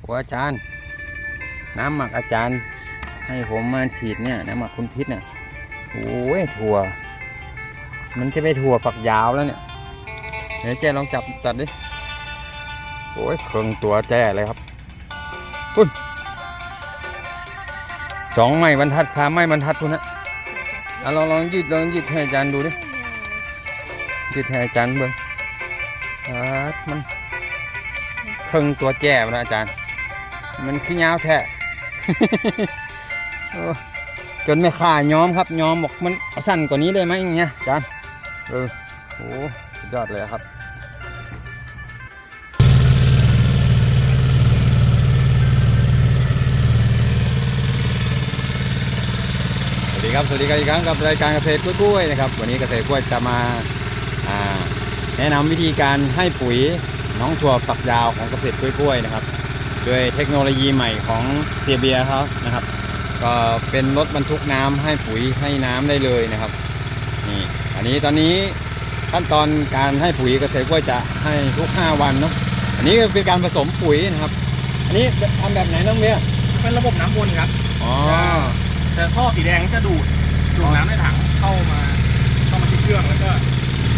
โอ้อาจารย์ น้ำหมักอาจารย์ ให้ผมมาฉีดเนี่ยน้ำหมักคุณพิษเนี่ยโอ้ยถั่ว มันจะไปถั่วฝักยาวแล้วเนี่ยเดี๋ยวเจ๊ลองจับจัดดิโอ้ยเครื่องตัวแจ้เลยครับคุณสองไม้บรรทัดสาไม้บรรทัดคุณนะอะลองลองยืดลองยืดให้อาจารย์ดูดิยืดให้อาจารย์เบิ่งอ่ามันเครื่องตัวแจ้ไปแล้วอาจารย์ มันขี้ยาวแท้จนไม่ข่าย้อมครับ ย้อมบอกมันสั้นกว่านี้ได้ไหมอย่างเงี้ยอาจารย์เออโอ้สุดยอดเลยครับสวัสดีครับสวัสดีกันอีกครั้งกับรายการเกษตรกล้วยๆนะครับ วันนี้เกษตรกล้วยจะมาแนะนำวิธีการให้ปุ๋ยน้องถั่วฝักยาวของเกษตรกล้วยๆนะครับ ด้วยเทคโนโลยีใหม่ของเซียเบียเขานะครับ ก็เป็นรถบรรทุกน้ำให้ปุ๋ยให้น้ำได้เลยนะครับนี่อันนี้ตอนนี้ขั้นตอนการให้ปุ๋ยเกษตรกล้วยจะให้ทุก 5 วันเนาะอันนี้เป็นการผสมปุ๋ยนะครับ อันนี้ทำแบบไหนน้องเมียเป็นระบบน้ำวนครับอ๋อแต่ท่อสีแดงจะดูดดูดน้ำในถังเข้ามาเข้ามาที่เครื่องแล้วก็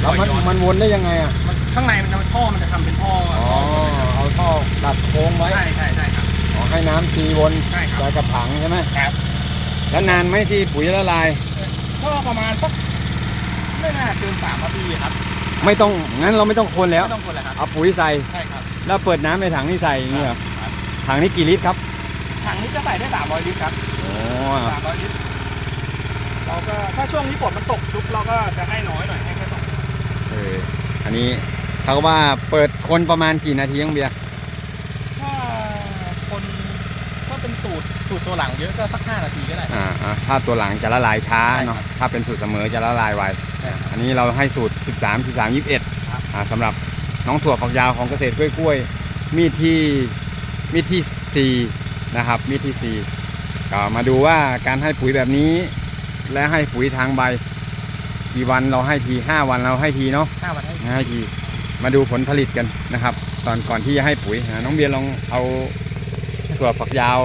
แล้วมันปล่อยย้อนมันวนได้ยังไงอะมัน ข้างในมันจะท่อมันจะทำเป็นท่ออ๋อท่อเอาท่อดัดโค้งไว้ใช่ใช่ใช่ครับอ๋อให้น้ำตีวนใช่ครับใส่กระถังใช่ไหมครับแล้วนานไหมที่ปุ๋ยละลายท่อประมาณสักไม่น่าเกินสามนาทีครับไม่ต้องงั้นเราไม่ต้องคนแล้ว ไม่ต้องคนเลยครับเอาปุ๋ยใส่ ใช่ครับแล้วเปิดน้ำในถังนี่ใส่อย่างนี้เหรอครับถังนี้กี่ลิตรครับถังนี้จะใส่ได้สามร้อยลิตรครับโอ้สามร้อยลิตรเราก็ถ้าช่วงนี้ฝนมันตกชุบเราก็จะให้น้อยหน่อยให้แค่สองเอออันนี้ เขาก็ว่าเปิดคนประมาณกี่นาทีน้องเบียร์ถ้าคนถ้าเป็นสูตรสูตรตัวหลังเยอะก็สักห้านาทีก็ได้ อ่าอ่าถ้าตัวหลังจะละลายช้าใช่ครับเนาะถ้าเป็นสูตรเสมอจะละลายไวใช่ครับอันนี้เราให้สูตร 13 13 21ครับอ่าสำหรับน้องถั่วฝักยาวของเกษตรกล้วยๆมีดที่มีดที่ 4 นะครับมีดที่ 4 ก็มาดูว่าการให้ปุ๋ยแบบนี้ และให้ปุ๋ยทางใบกี่วันเราให้ที 5 วันเราให้ทีเนาะ ห้าวันให้ให้ที มาดูผลผลิตกันนะครับ ตอนก่อนที่จะให้ปุ๋ยนะน้องเบียร์ลองเอาถั่วฝักยาว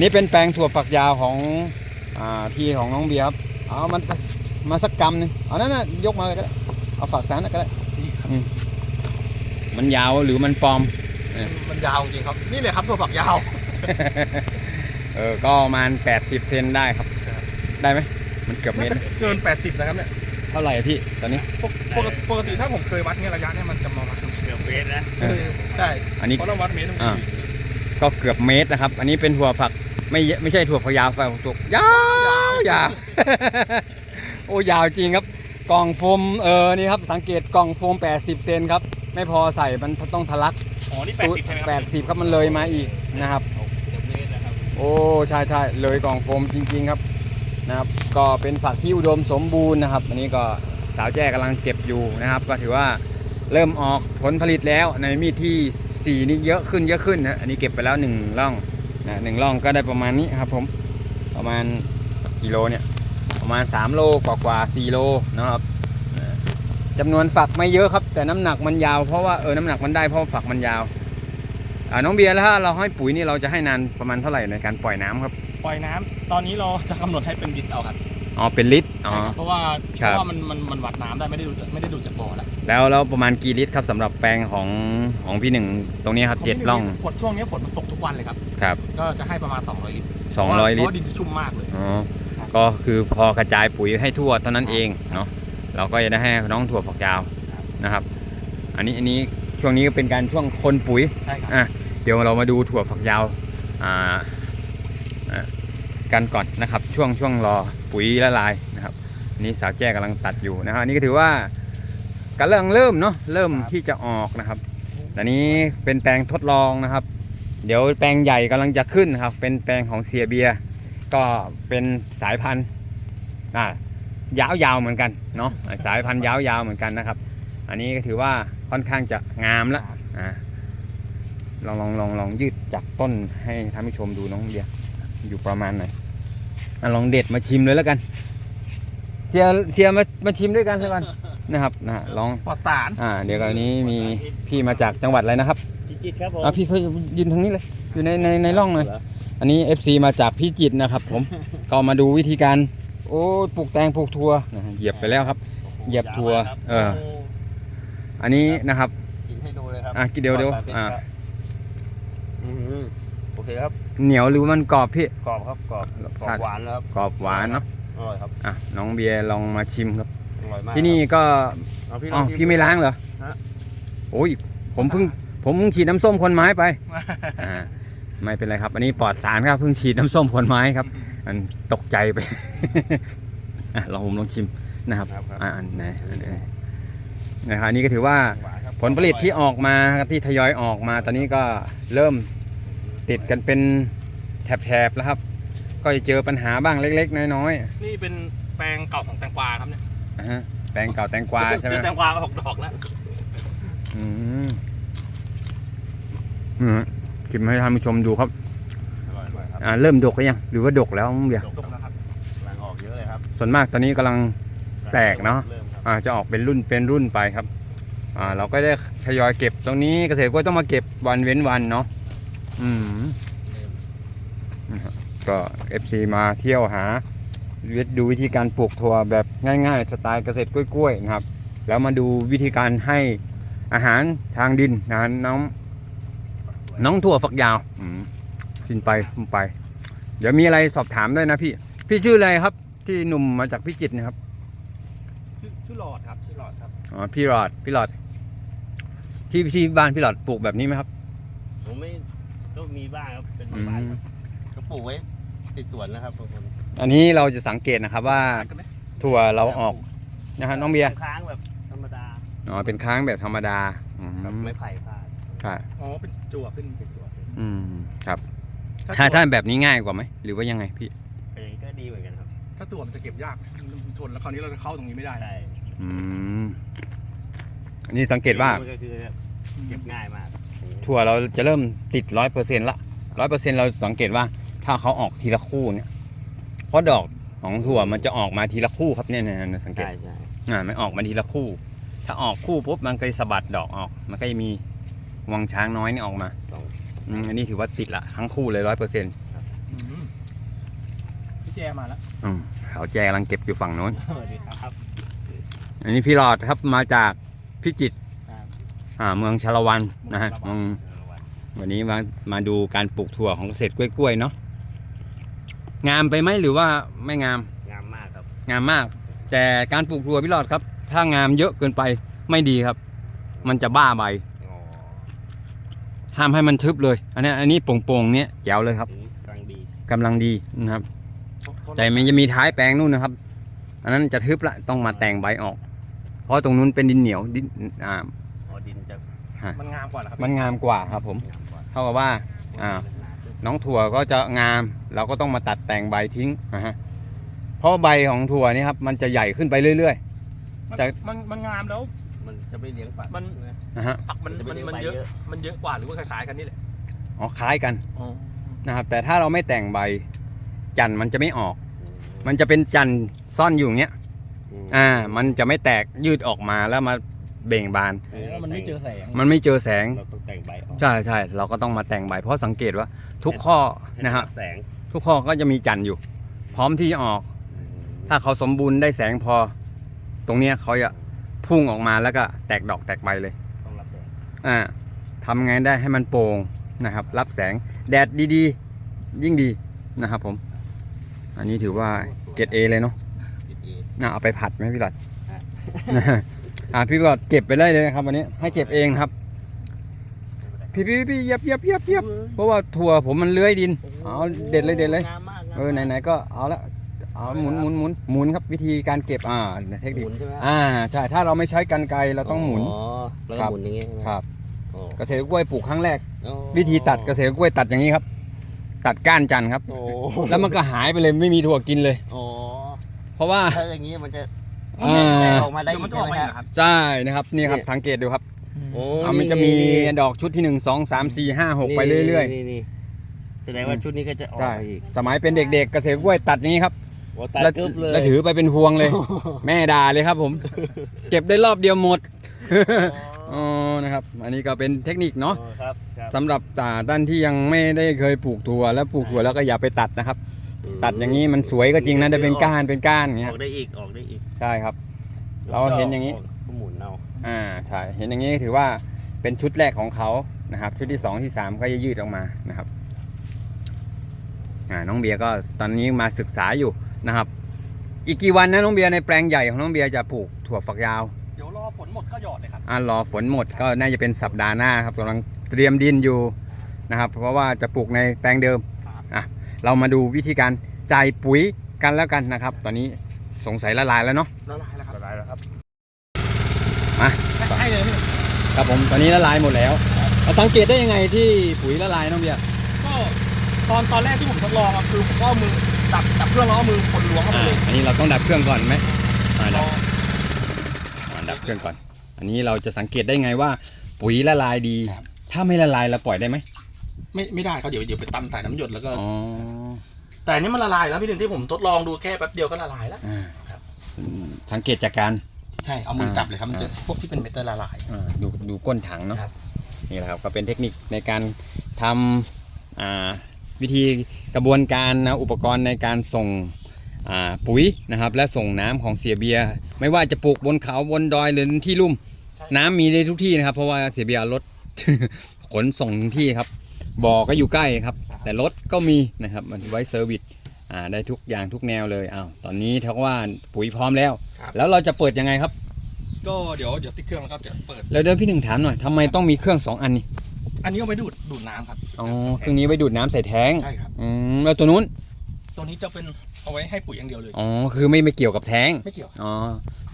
นี่เป็นแปลงถั่วฝักยาวของอาที่ของน้องเบียร์ครับเอามันมาสักกำหนึงเอานั่นนะยกมาเลยก็ได้เอาฝักนั้นนะก็ได้นี่ครับมันยาวหรือมันปลอม มันยาวจริงครับ นี่เลยครับตัวฝักยาว เออก็ประมาณ80เซนได้ครับครับได้ไหมมันเกือบเมตรนะเกิน80นะครับเนี่ยเท่าไหร่อะพี่ตอนนี้ ปกปกติปกติถ้าผมเคยวัดเนี่ยระยะเนี่ยมันจะประมาณเกือบเมตรนะเออใช่อันนี้ เพราะเราวัดเมตรอ่า ก็เกือบเมตรนะครับ อันนี้เป็นถั่วฝักไม่เยไม่ใช่ถั่วฝักยาวฝักตัวยาวยาว โอ้ยาวจริงครับ กล่องโฟมเออนี่ครับ สังเกตกล่องโฟม 80 เซนครับ ไม่พอใส่มันต้องทะลักอ๋อนี่80ใช่ไหมครัแปดสิบครับมันเลยมาอีกนะครับ เกือบเมตรนะครับโอ้ใช่ใช่เลยกล่องโฟมจริง ๆ ครับ นะครับ ก็เป็นฝักที่อุดมสมบูรณ์นะครับ อันนี้ก็สาวแจ้กำลังเก็บอยู่นะครับ ก็ถือว่าเริ่มออกผลผลิตแล้วในมีดที่ 4 นี่เยอะขึ้นเยอะขึ้นนะอันนี้เก็บไปแล้ว1ร่องนะหนึ่งร่องก็ได้ประมาณนี้ครับผมประมาณกิโลเนี่ยประมาณ 3 โลกว่ากว่าๆ4โลนะครับจำนวนฝักไม่เยอะครับ แต่น้ำหนักมันยาวเพราะว่าเออน้ำหนักมันได้เพราะฝักมันยาวน้องเบียร์แล้วถ้าเราให้ปุ๋ยนี่เราจะให้นานประมาณเท่าไหร่ในการปล่อยน้ำครับ ปล่อยน้ำตอนนี้เราจะกำหนดให้เป็นดิสเอาครับอ๋อเป็นลิตรอ๋อใช่ครับเพราะว่าครัเพบราะว่ามันมันมันวัดน้ำได้ไม่ได้ดูไม่ได้ดูจากบ่อแล้วแล้วแล้วประมาณกี่ลิตรครับสำหรับแปลงของของพี่หนึ่งตรงนี้ครับเจ็ดร่องฝนช่วงนี้ฝนมันตกทุกวันเลยครับครับ ก็จะให้ประมาณ200ลิตรสองร้อยลิเพตรราะว่าดินจะชุ่มมากเลยอ๋อก็คือพอกระจายปุ๋ยให้ทั่วเท่านั้นเองเนาะเราก็จะได้ให้น้องถั่วฝักยาวนะครับ อันนี้อันนี้ช่วงนี้ก็เป็นการช่วงคนปุ๋ยใช่ครับอะเดี๋ยวเรามาดูถั่วฝักยาวอ่าอะ กันก่อนนะครับ ช่วงช่วงรอปุ๋ยละลายนะครับนนี้สาวแจ้กำลังตัดอยู่นะครับอันนี้ก็ถือว่ากำลังเริ่มเนาะเริ่มที่จะออกนะครับอันนี้เป็นแปลงทดลองนะครับ เดี๋ยวแปลงใหญ่กำลังจะขึ้นครับ เป็นแปลงของเซียเบียก็เป็นสายพันธุ์อ่ายาวเหมือนกันเนาะสายพันธุ์ยาวๆเหมือนกันนะครับ อันนี้ก็ถือว่าค่อนข้างจะงามแล้วอ่าลองลองลองลองยืดจากต้นให้ท่านผู้ชมดูน้องเบียอยู่ประมาณไหน อะลองเด็ดมาชิมเลยแล้วกัน เสียเสียมามาชิมด้วยกันแล้วกันนะครับนะฮะลองปลอดสารอ่า เดี๋ยวกันนี้มีพี่มาจากจังหวัดอะไรนะครับพิจิตรครับผมอะพี่เขายืนทางนี้เลย อยู่ในในในร่องเลยเหรออันนี้ FC มาจากพิจิตรนะครับ ผม ก็มาดูวิธีการ โอ้ปลูกแตงปลูกถั่วนะฮะเหยียบไปแล้วครับ เหยียบถั่วเออ อันนี้นะครับกินให้ดูเลยครับอะกินเดี๋ยวเดี๋ยวก่อน เคครับเหนียวหรือมันกรอบพี่ กรอบครับกรอบกรอบหวานนะครับกรอบหวานเนาะอร่อยครับอะน้องเบียร์ลองมาชิมครับอร่อยมากที่นี่ก็ครับเอาพี่ลอ๋อองชิพี่ไม่ล้างเหรอฮะโอ้ยผมเพิ่งผมเพิ่งฉีดน้ำส้มคนไม้ไปอ่าไม่เป็นไรครับ อันนี้ปลอดสารครับเพิ่งฉีดน้ำส้มคนไม้ครับ อันตกใจไปอะลองผมลองชิมนะครับครับครับอ่าอันไหนอันไหนนะครับอันนี้ก็ถือว่าหวานครับผลผลิตที่ออกมานะครับที่ทยอยออกมาตอนนี้ก็เริ่ม ติดกันเป็นแถบๆแล้วครับ ก็จะเจอปัญหาบ้างเล็ก ๆ น้อยนี่เป็นแปลงเก่าของแตงกวาครับเนี่ยๆอ่าฮะแตงเก่าแตงกวาใช่ไหมเจอแตงกวาออกดอกแล้ว อืมอืมกินมาให้ท่านผู้ชมดูครับ อร่อยอร่อยครับอ่า เริ่มดกก็ยัง หรือว่าดกแล้วมั้งเบียร์ดกแล้วครับกำลังออกเยอะเลยครับส่วนมากตอนนี้กำลัง แตกเนอะเริ่มครับอ่าจะออกเป็นรุ่นเป็นรุ่นไปครับ อ่า เราก็ได้ทยอยเก็บตรงนี้เกษตรก็ต้องมาเก็บวันเว้นวันเนาะ อืมนะครับก็ FC มาเที่ยวหาดูวิธีการปลูกถั่วแบบง่ายๆ สไตล์เกษตรกล้วยๆนะครับ แล้วมาดูวิธีการให้อาหารทางดินนะน้อง น้องถั่วฝักยาวอืมกินไปกินไป เดี๋ยวมีอะไรสอบถามด้วยนะพี่ พี่ชื่ออะไรครับ ที่หนุ่มมาจากพิจิตรนะครับชื่อชื่อหลอดครับชื่อหลอดครับอ๋อพี่หลอดพี่หลอด ที่ที่บ้านพี่หลอดปลูกแบบนี้ไหมครับผมไม่ ก็มีบ้างครับเป็นอืบ้านมๆก็ปลูกไว้ติดสวนนะครับบางคนอันนี้เราจะสังเกตนะครับว่าถั่วเราออกนะฮะน้องเบียร์ค้างแบบธรรมดาอ๋อเป็นค้างแบบธรรมดาอืมแบบไม่ไผ่พาดค่ะอ๋อเป็นจั่วขึ้นเป็นตัวเป็นอืมครับถ้าถ้าจั่วถ้าแบบนี้ง่ายกว่าไหมหรือว่ายังไงพี่เป็นอย่างนี้ก็ดีเหมือนกันครับ ถ้าจั่วมันจะเก็บยากมันทนแล้วคราวนี้เราจะเข้าตรงนี้ไม่ได้ใช่อืมอันนี้สังเกตว่ามันก็คือเก็บง่ายมาก ถั่วเราจะเริ่มติดร้อยเปอร์เซ็นต์ละร้อยเปอร์เซ็นต์เราสังเกตว่าถ้าเขาออกทีละคู่เนี่ยเพราะดอกของถั่วมันจะออกมาทีละคู่ครับเนี่ยเนี่ยเนี่ยสังเกตใช่ใช่อ่ามันออกมาทีละคู่ ถ้าออกคู่ปุ๊บมันก็จะสะบัดดอกออก มันก็จะมีวังช้างน้อยนี่ออกมาสองอืมอันนี้ถือว่าติดละทั้งคู่เลยร้อยเปอร์เซ็นต์อืมพี่แจมาแล้วเขาแจกำลังเก็บอยู่ฝั่งโน้นสวัสดีครับอันนี้พี่หลอดครับมาจากพิจิตรครับ อ่าเมืองชาละวันนะฮะอืมวันนี้มามาดูการปลูกถั่วของเกษตรกล้วยๆเนาะงามไปไหมหรือว่าไม่งาม งามมากครับ งามมาก แต่การปลูกถั่วพี่หลอดครับ ถ้างามเยอะเกินไปไม่ดีครับ มันจะบ้าใบอ๋อห้ามให้มันทึบเลย อันนี้อันนี้โป่งๆเนี้ยแจ๋วเลยครับถึงกลางดีกำลังดีนะครับ แต่มันจะมีท้ายแปลงนู่นนะครับ อันนั้นจะทึบละต้องมาแต่งใบออก เพราะตรงนู้นเป็นดินเหนียวดินอ่าอ๋อดิน จะมันงามกว่าเหรอครับมันงามกว่าครับผม งามกว่าเท่ากับว่าอ่า น้องถั่วก็จะงาม เราก็ต้องมาตัดแต่งใบทิ้งนะฮะเพราะใบของถั่วนี่ครับมันจะใหญ่ขึ้นไปเรื่อย มันแต่มันมันงามแล้ว มันจะไปเลี้ยงฝักมันนะๆนะฮะผักมันจะไปมันเลี้ยงมันใบเยอะเยอะ มันเยอะกว่าหรือว่าคล้ายๆกันนี่แหละอ๋อคล้ายกันอ๋อนะครับ แต่ถ้าเราไม่แต่งใบจันทร์มันจะไม่ออก มันจะเป็นจันทร์ซ่อนอยู่อย่างเงี้ย อ่า มันจะไม่แตกยืดออกมาแล้วมา เบ่งบานมันไม่เจอแสง มันไม่เจอแสงเราต้องแต่งใบออกใช่ใช่เราก็ต้องมาแต่งใบ เพราะสังเกตว่าทุกข้อนะฮะแสงทุกข้อก็จะมีจันทร์อยู่ พร้อมที่จะออก ถ้าเขาสมบูรณ์ได้แสงพอ ตรงเนี้ยเขาจะพุ่งออกมาแล้วก็แตกดอกแตกใบเลย ต้องรับแสงอ่าทำไงได้ให้มันโปร่งนะครับ รับแสงแดดดีๆ ยิ่งดีนะครับผม อันนี้ถือว่าเกรดเอเลยเนาะติดเอน่าเอาไปผัดไหมพี่หลัดฮะ อ่าพี่หลัดเก็บไปเลยเลยนะครับวันนี้ให้เก็บเองครับ พี่พี่พี่เหยียบเหยียบเหยียบเหยียบเพราะว่าถั่วผมมันเลื้อยดินเอาเด็ดเลยเด็ดเลยงามมากงามเออไหนๆก็เอาละเอาหมุนหมุนหมุนหมุนครับวิธีการเก็บอ่าเทคนิคหมุนใช่ไหมอ่าใช่ถ้าเราไม่ใช้กันไกรเราต้องหมุนอ๋อแล้วครัก็บหมุนอย่างเงี้ยใช่ไหมครับโอ้เกษตรกล้วยปลูกครั้งแรกโอ้วิธีตัดเกษตรกล้วยตัดอย่างนี้ครับ ตัดก้านจันทร์ครับโอ้แล้วมันก็หายไปเลยไม่มีถั่วกินเลยโอ้เพราะว่าถ้าอย่างนี้มันจะ อ่าแตกออกมาได้เดี๋ยวอีมันกจะอใช่อกไหมมาอีคกรับเหรอครับใช่นะครับนี่ครับเนี่ยสังเกตดูครับโอ้อ่ามันจะมีดอกชุดที่หนึ่งสองสามสี่ห้าหกไปเรื่อย นี่นี่แสดงว่าชุดนี้ก็จะอๆอกใช่ มาอีกสมัยเป็นเด็กๆเกษตรกล้วยตัดอย่างนี้ครับโอ้ตายแล้วกึบเลยแล้วถือไปเป็นพวงเลย แม่ด่าเลยครับผม เก็บได้รอบเดียวหมดอ๋ออ๋อนะครับ อันนี้ก็เป็นเทคนิคเนาะอ๋อครับครับสำหรับอ่าด้านที่ยังไม่ได้เคยปลูกถั่วแล้วปลูกถั่วแล้วก็อย่าไปตัดนะครับ ตัดอย่างนี้มันสวยก็จริงนะแต่เป็นก้านเป็นก้านอย่างอเงี้ยอกได้อีกออกได้อีก ใช่ครับ เราเห็นอย่างนี้ ก็หมุนเอาอ่าใช่เห็นอย่างนี้ถือว่าเป็นชุดแรกของเขานะครับ ชุดที่สองที่สามก็จะยืดออกมานะครับอ่าน้องเบียร์ก็ตอนนี้มาศึกษาอยู่นะครับ อีกกี่วันนะน้องเบียร์ในแปลงใหญ่ของน้องเบียร์จะปลูกถั่วฝักยาวเดี๋ยวรอฝนหมดก็หยอดเลยครับอ่ารอฝนหมดก็น่าจะเป็นสัปดาห์หน้าครับกำลังเตรียมดินอยู่นะครับ เพราะว่าจะปลูกในแปลงเดิมอะเรามาดูวิธีการจ่ายปุ๋ยกันแล้วกันนะครับ ตอนนี้ สงสัยละลายแล้วเนาะละลายแล้วครับละลายแล้วครับมาให้เลยพี่ครับผมตอนนี้ละลายหมดแล้วเราสังเกตได้ยังไงที่ปุ๋ยละลายน้องเบียร์ก็ตอนตอนแรกที่ผมทดลองอะคือผมก็เอามือจับจับเครื่องแล้วเอามือคนล้วงเข้าไปอ่าเลยอันนี้เราต้องดับเครื่องก่อนไหมอ่าดับพออ่าดับเครื่องก่อน อันนี้เราจะสังเกตได้ไงว่าปุ๋ยละลายดีครับถ้าไม่ละลายเราปล่อยได้ไหมไม่ไม่ได้ครับเดี๋ยวเดี๋ยวไปตำใส่น้ำหยดแล้วก็อ๋อ แต่อันนี้มันละลายแล้วพี่หนึ่งที่ผมทดลองดูแค่แป๊บเดียวก็ละลายแล้ว อ่าครับอืมสังเกตจากการ ใช่เอามือจับเลยครับมันจะอ่าพวกที่เป็นเม็ดจะละลาย อ่าดูดูก้นถังเนาะครับ นี่แหละครับก็เป็นเทคนิคในการทำอ่าวิธีกระบวนการนะอุปกรณ์ในการส่งอ่าปุ๋ยนะครับ และส่งน้ำของเสียเบียร์ไม่ว่าจะปลูกบนเขาบนดอยหรือที่ลุ่ม ใช่น้ำมีในทุกที่นะครับ เพราะว่าเสียเบียร์รถ ขนส่งถึงที่ครับบ่อก็อยู่ใกล้ครับ แต่รถก็มีนะครับมันไว้เซอร์วิสอ่าได้ทุกอย่างทุกแนวเลยอ้าวตอนนี้เท่ากับว่าปุ๋ยพร้อมแล้วครับแล้วเราจะเปิดยังไงครับ ก็เดี๋ยวเดี๋ยวติดเครื่องแล้วก็เดี๋ยวเปิดแล้วเดี๋ยวพี่หนึ่งถามหน่อยทำไมต้องมีเครื่องสองอันนี่อันนี้เอาไปดูดดูดน้ำครับอ๋อเครื่องนี้ไว้ดูดน้ำใส่แท้งใช่ครับอืมแล้วตัวนู้น ตัวนี้จะเป็นเอาไว้ให้ปุ๋ยอย่างเดียวเลย อ๋อ คือไม่ไม่เกี่ยวกับแท้ง ไม่เกี่ยวอ๋อ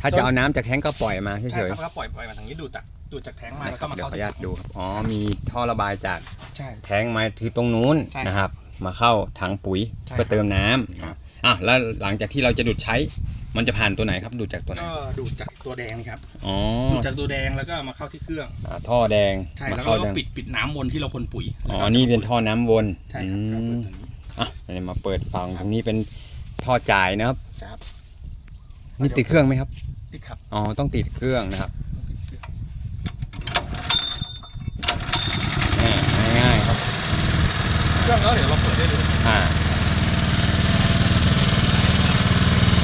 ถ้าจะเอาน้ำจากแท้งก็ปล่อยมาใช่เฉยครับแล้วก็ปล่อยปล่อยมาทางนี้ดูดจากดูดจากแท้งๆมานะแล้วคก็รับมาเดี๋ยวเข้าขออนุญาตดูครับ อ๋อ มีท่อระบายจากใช่ แท้งมาที่ตรงนู้นใช่นะครับ มาเข้าถังปุ๋ยใช่เพื่อเติมน้ำครับ อะแล้วหลังจากที่เราจะดูดใช้ มันจะผ่านตัวไหนครับ ดูดจากตัวไหน ก็ดูดจากตัวแดงนี่ครับอ๋อดูดจากตัวแดงแล้วก็มาเข้าที่เครื่องอ่าท่อแดงใช่มาแล้วเข้าก็แดงปิดปิดน้ำวนที่เราคนปุ๋ยอ๋อแล้วก็นี่เป็นท่อน้ำวนใช่ครับแล้วอืเปิดมตัวนี้ อะเดี๋ยวมาเปิดฝั่งตรงนี้เป็นท่อจ่ายนะครับครับนี่ติดเครื่องไหมครับ ติดครับอ๋อต้องติดเครื่องนะครับอ่าง่ายๆครับเครื่องแล้วเดี๋ยวเราเปิดได้เลยอ่า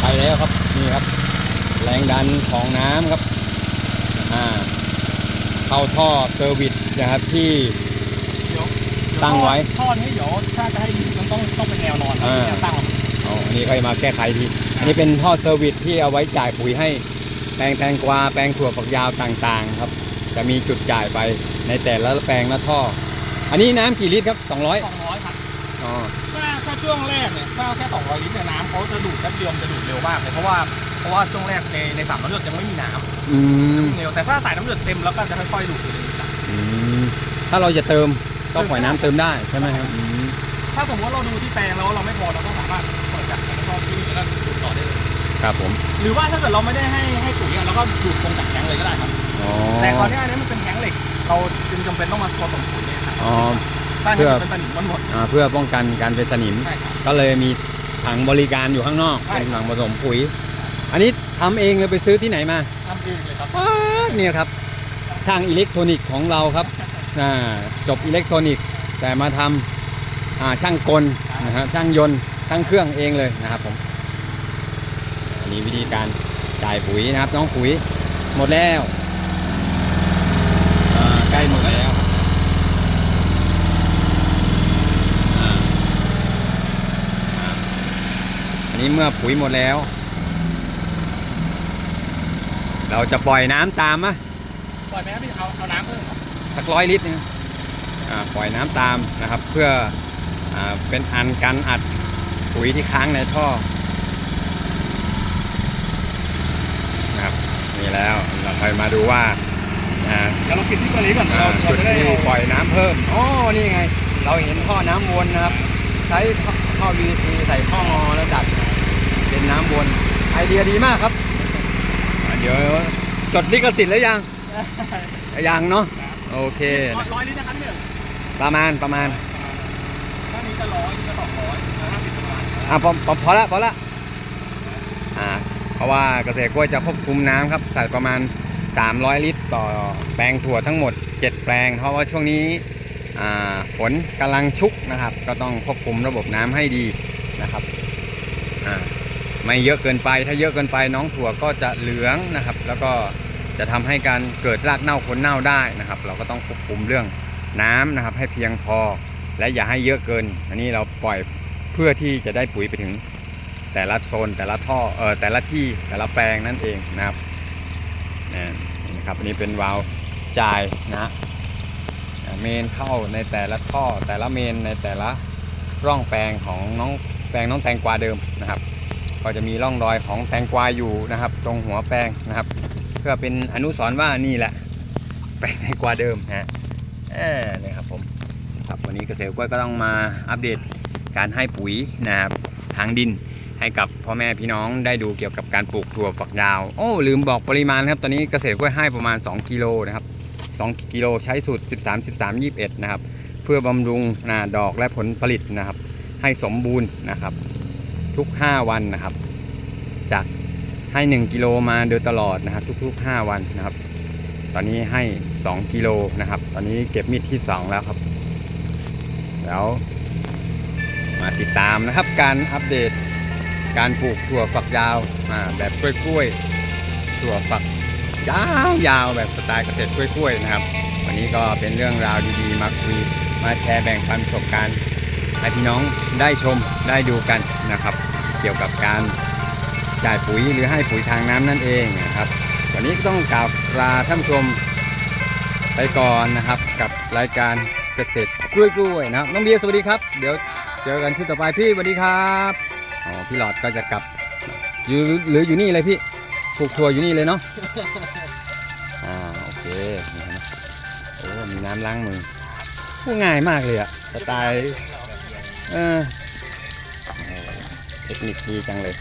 ไปแล้วครับนี่ครับ แรงดันของน้ำครับอ่าเข้าท่อเซอร์วิสนะครับที่เดี๋ยว ตั้งไว้ ท่อนี้เดี๋ยวถ้าจะให้ดีมันต้องต้องเป็นแนวนอนอ่า แนวตั้งอ๋ออันนี้ค่อยมาแก้ไขทีอันนี้เป็นท่อเซอร์วิสที่เอาไว้จ่ายปุ๋ยให้แปลงแตงกวาแปลงถั่วฝักยาวต่างๆครับ จะมีจุดจ่ายไปในแต่ละแปลงละท่อ อันนี้น้ำกี่ลิตรครับ 200 สองร้อยครับอ๋อ ถ้าถ้าช่วงแรกเนี่ยถ้าแค่สองร้อยลิตรเนี่ยน้ำเขาจะดูดแป๊บเดียวมันจะดูดเร็วมากเลยเพราะว่าเพราะว่าช่วงแรกในในสามน้ำเลือดยังไม่มีน้อืมำเร็วแต่ถ้าสายน้ำเลือดเต็มแล้วก็จะค่อยๆดูดเลยอืม ถ้าเราจะเติม ก็ปล่อยน้ำเติมได้ใช่ไหมครับอืมถ้าสมมติว่าเราดูที่แปลงแล้วเราไม่พอเราก็สามารถเปิดจากแทงท่อที่นี่แล้วก็ดูดต่อได้เลย ครับผมหรือว่าถ้าเกิดเราไม่ได้ให้ให้ปุ๋ยอะเราก็ดูดตรงจากแทงเลยก็ได้ครับ อ๋อแต่คราวเนี้ยอันนี้มันเป็นแทงเหล็ก เราจึงจำเป็นต้องมาผสมปุ๋ยเนี่ยครับอ๋อตั้งเพื่ให้อมันเป็นสนิมมันหมดอ่าเพื่อป้องกันการเป็นสนิม ใช่ครับ ก็เลยมีถังบริการอยู่ข้างนอกใช่ เป็นถังผสมปุ๋ย อันนี้ทำเองเลยไปซื้อที่ไหนมาทำเองเลยครับ ป๊าดเนี่ยครับช่างอิเล็กทรอนิกส์ของเราครับอ่า จบอิเล็กทรอนิกส์ แต่มาทำาช่างกลนะครับช่างยนต์ช่างเครื่องเองเลยนะครับผมอันนี้วิธีการจ่ายปุ๋ยนะครับ น้องปุ๋ยหมดแล้วใกล้หมดแล้วอันนี้เมื่อปุ๋ยหมดแล้ว เราจะปล่อยน้ำตามมะปล่อยไปครับพี่เอาเอาน้ำเพิ่ม สักร้อยลิตรหนึงอ่าปล่อยน้ำตามนะครับ เพื่ออาเป็นอันกันอัดปุ๋ยที่ค้างในท่อนะครับนี่แล้วเราค่อยมาดูว่าอ่าเดี๋ยวเราปิดที่ตัวนี้ก่อนอ่าเราเราจุดจะได้ที่เอาปล่อยน้ำเพิ่มอ๋อนี่ไง เราเห็นท่อน้ำวนนะครับ ใช้ท่อ VC ใส่ท่องอแล้วดัดเป็นน้ำวนไอเดียดีมากครับอ่าเดี๋ยวจดลิขสิทธิ์แล้วยังยังเนาะ โอเคร้อยร้อยลิตรนะครับเนี่ยประมาณประมาณถ้านี้จะร้อยนี่จะสองร้อยถ้าห้าสิบประมาณอะพอพอพอละพอละอ่าเพราะว่าเกษตรกล้วยจะควบคุมน้ำครับใส่ประมาณ 300 ลิตร ต่อแปลงถั่วทั้งหมด 7 แปลง เพราะว่าช่วงนี้อ่าฝนกำลังชุกนะครับ ก็ต้องควบคุมระบบน้ำให้ดีนะครับอ่าไม่เยอะเกินไปถ้าเยอะเกินไปน้องถั่วก็จะเหลืองนะครับ แล้วก็ จะทำให้การเกิดรากเน่าผลเน่าได้นะครับ เราก็ต้องควบคุมเรื่องน้ำนะครับ ให้เพียงพอและอย่าให้เยอะเกิน อันนี้เราปล่อยเพื่อที่จะได้ปุ๋ยไปถึงแต่ละโซนแต่ละท่อเออแต่ละที่แต่ละแปลงนั่นเองนะครับนี่นะครับอันนี้เป็นวาล์วจ่ายนะฮะเมนเข้าในแต่ละท่อแต่ละเมนในแต่ละร่องแปลงของน้องแปลงน้องแตงกวาเดิมนะครับ ก็จะมีร่องรอยของแตงกวาอยู่นะครับ ตรงหัวแปลงนะครับ เพื่อเป็นอนุสรณ์ว่านี่แหละแปลงแตงกว่าเดิมฮะนี่ครับผมครับวันนี้เกษตรกล้วยก็ต้องมาอัปเดตการให้ปุ๋ยนะครับทางดินให้กับพ่อแม่พี่น้องได้ดูเกี่ยวกับการปลูกถั่วฝักยาว โอ้ลืมบอกปริมาณครับตอนนี้เกษตรกล้วยให้ประมาณ 2กิโลนะครับ2กิโลใช้สูตร 13 13 21 นะครับ เพื่อบำรุงนะดอกและผลผลิตนะครับ ให้สมบูรณ์นะครับ ทุก 5 วันนะครับ จาก ให้ 1 กิโลมาโดยตลอดนะครับ ทุกๆ 5 วันนะครับ ตอนนี้ให้ 2 กิโลนะครับ ตอนนี้เก็บมีดที่ 2 แล้วครับ แล้วมาติดตามนะครับ การอัปเดตการปลูกถั่วฝักยาวแบบกล้วยๆถั่วฝักยาวยาวแบบสไตล์เกษตรกล้วยๆนะครับ วันนี้ก็เป็นเรื่องราวดีๆ มาคุยมาแชร์แบ่งปันประสบการณ์ให้พี่น้องได้ชมได้ดูกันนะครับ เกี่ยวกับการ จ่ายปุ๋ยหรือให้ปุ๋ยทางน้ำนั่นเองนะครับ วันนี้ก็ต้องกล่าวลาท่านผู้ชมไปก่อนนะครับ กับรายการเกษตรกล้วยๆนะครับน้องเบียร์สวัสดีครับ เดี๋ยวเจอกันที่ต่อไปพี่สวัสดีครับอ๋อพี่หลอดก็จะกลับอยู่หรืออยู่นี่เลยพี่ปลูกถั่วอยู่นี่เลยเนาะอ่าโอเคนี่เห็นไหมโอ้มีน้ำล้างมือพูดง่ายมากเลยอะสไตล์เออโอ้เทคนิคดีจังเลย